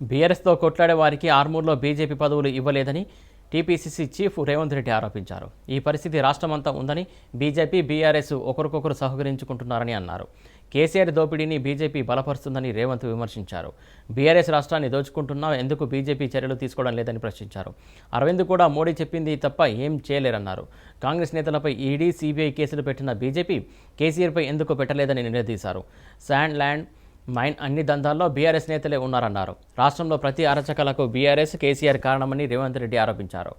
బీఆర్ఎస్తో కొట్లాడే వారికి ఆర్మూర్లో బీజేపీ పదవులు ఇవ్వలేదని టీపీసీసీ చీఫ్ రేవంత్ రెడ్డి ఆరోపించారు. ఈ పరిస్థితి రాష్ట్రమంతా ఉందని బీజేపీ బీఆర్ఎస్ ఒకరికొకరు సహకరించుకుంటున్నారని అన్నారు. కేసీఆర్ దోపిడీని బీజేపీ బలపరుస్తుందని రేవంత్ విమర్శించారు. బీఆర్ఎస్ రాష్ట్రాన్ని దోచుకుంటున్నా ఎందుకు బీజేపీ చర్యలు తీసుకోవడం లేదని ప్రశ్నించారు. అరవింద్ కూడా మోడీ చెప్పింది తప్ప ఏం చేయలేరన్నారు. కాంగ్రెస్ నేతలపై ఈడీ సీబీఐ కేసులు పెట్టిన బీజేపీ కేసీఆర్పై ఎందుకు పెట్టలేదని నిలదీశారు శాండ్ ల్యాండ్ మైన్ అన్ని దందాల్లో బీఆర్ఎస్ నేతలే ఉన్నారన్నారు. రాష్ట్రంలో ప్రతి అరచకలకు బీఆర్ఎస్ కేసీఆర్ కారణమని రేవంత్ రెడ్డి ఆరోపించారు.